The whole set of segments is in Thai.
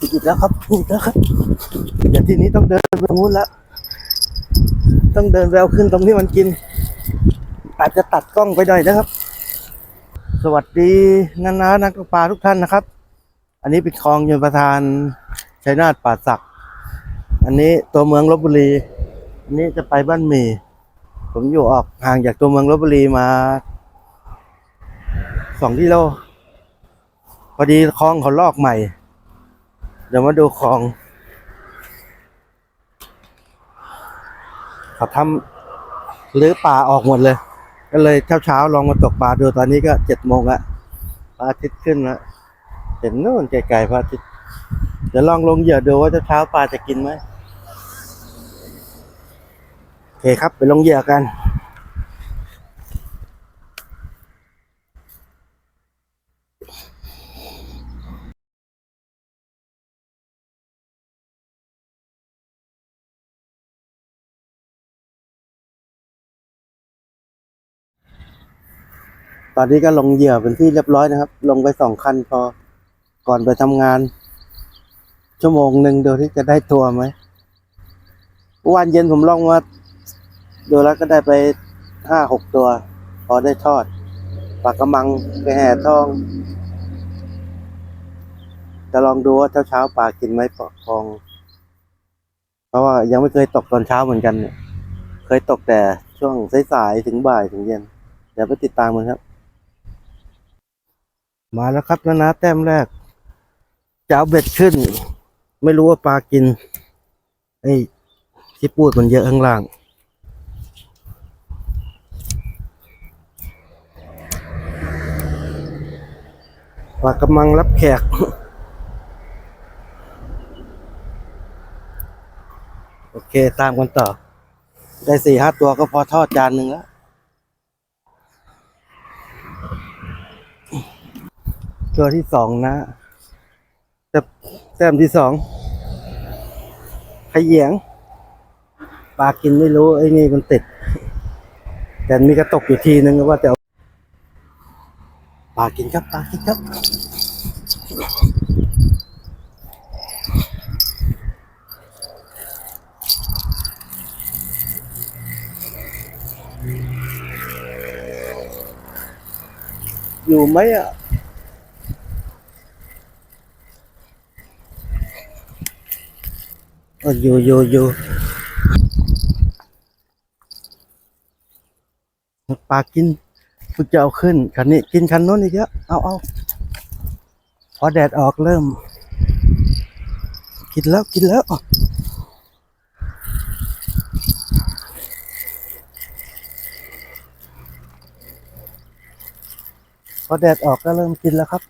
อีกแล้วครับอีกแล้วครับ เดี๋ยวทีนี้ต้องเดินไปนู้นแล้ว ต้องเดินแววขึ้นตรงที่มันกิน อาจจะตัดกล้องไปหน่อยนะครับ สวัสดีนานานักปลาทุกท่านนะครับ อันนี้เป็นคลองยนประธานชัยนาทป่าสัก อันนี้ตัวเมืองลบบุรี อันนี้จะไปบ้านหมี่ ผมอยู่ออกห่างจากตัวเมืองลบบุรีมาสองกิโลพอดีคลองเขาลอกใหม่ เดี๋ยวมาดูคลอง เขาทำหรือป่าออกหมดเลย ก็เลยเช้าเช้าๆลองมาตกปลาดูตอนนี้ก็เจ็ดโมงละพระอาทิตย์ขึ้นแล้วเห็นนู่นไกลๆพระอาทิตย์เดี๋ยวลองลงเหยื่อดูว่าเช้าเช้าปลาจะกินไหมโอเคครับไปลงเหยื่อกัน อนนี้ก็ลงเหยื่อเป็นที่เรียบร้อยนะครับ ลงไปสองคันพอ ก่อนไปทำงาน ชั่วโมงหนึ่งดูที่จะได้ตัวไหมวานเย็นผมลองมาดูแล้วก็ได้ไปห้าหกตัว พอได้ทอดปากกระมังไปแห่ทอง จะลองดูว่าเช้าเช้าๆปลากินไหมปลาคลอง เพราะว่ายังไม่เคยตกตอนเช้าเหมือนกันเนี่ย เคยตกแต่ช่วงสายๆถึงบ่ายถึงเย็น เดี๋ยวไปติดตามกันครับ มาแล้วครับนะนะแต้มแรกจะเอาเบ็ดขึ้น ไม่รู้ว่าปลากินไอ้ที่ปูดมันเยอะข้างล่าง ปลากำลังรับแขกโอเคตามกันต่อ ได้สี่ห้าตัวก็พอทอดจานหนึ่งแล้ว ตัวที่สองนะแต่แต้มที่สองขยงปลากินไม่รู้ ไอ้นี่มันติด แต่มีกระตกอยู่ทีนึงว่าจะเอาปลากินครับปลากินครับอยู่ไหมอะ อออยู่อยู่อยู่ปลากินฝึกจะเอาขึ้นคันนี้กินคันโน้นอีกแล้วเอาเอาพอแดดออกเริ่ม กินแล้วกินแล้วพอแดดออกก็เริ่มกินแล้วครับ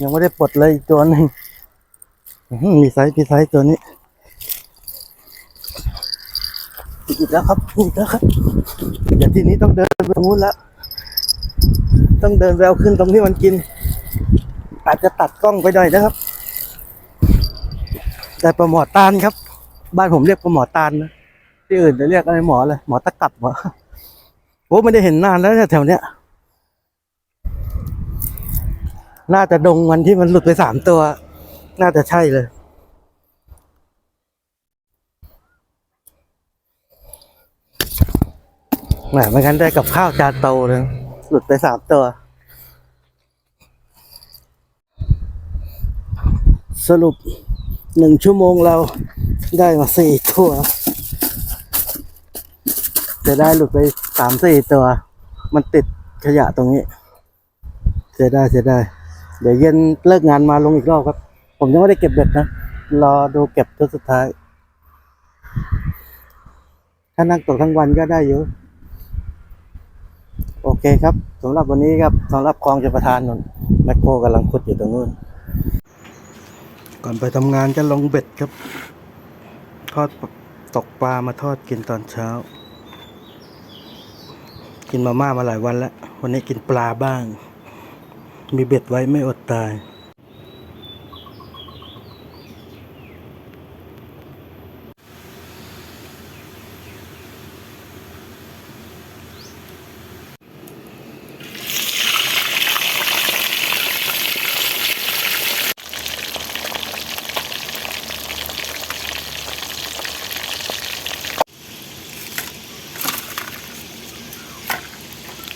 ยังไม่ได้ปลดเลยอีกตัวหนึ่งมีไซส์มีไซส์ตัวนี้อีกแล้วครับอีกแล้วครับ เดี๋ยวทีนี้ต้องเดินไปงนู้นแล้ว ต้องเดินแววขึ้นตรงที่มันกิน อาจจะตัดกล้องไปหน่อยนะครับ แต่ปลาหมอตานครับ บ้านผมเรียกปลาหมอตานนะที่อื่นจะเรียกอะไรหมอเลยหมอตะกลับหรอโอ้ไม่ได้เห็นนานแล้วเนี่ยแถวเนี้ย น่าจะดงมันที่มันหลุดไปสามตัว น่าจะใช่เลย แหมไม่งั้นได้กับข้าวจานโตเลย หลุดไปสามตัว สรุปหนึ่งชั่วโมงเราได้มาสี่ตัว จะได้หลุดไปสามสี่ตัว มันติดขยะตรงนี้ เสียได้เสียได้ เดี๋ยวเย็นเลิกงานมาลงอีกรอบครับ ผมยังไม่ได้เก็บเบ็ดนะ รอดูเก็บตัวสุดท้าย ถ้านั่งตกทั้งวันก็ได้อยู่โอเคครับสำหรับวันนี้ครับสำหรับคลองจะประทานนนแมคโครกำลังขุดอยู่ตรงนู้น ก่อนไปทำงานจะลงเบ็ดครับ ทอดตกปลามาทอดกินตอนเช้า กินมาม่ามาหลายวันแล้ว วันนี้กินปลาบ้าง มีเบ็ดไว้ไม่อดตาย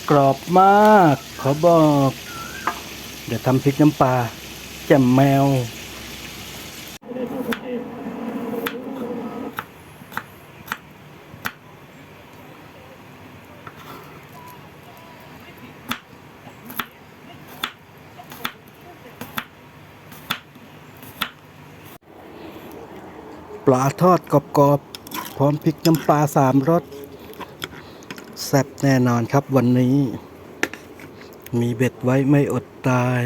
กรอบมาก ขอบอก เดี๋ยวทำพริกน้ำปลาแจ่มแมว ปลาทอดกรอบๆ พร้อมพริกน้ำปลาสามรสแซ่บแน่นอนครับวันนี้ มีเบ็ดไว้ไม่อดตาย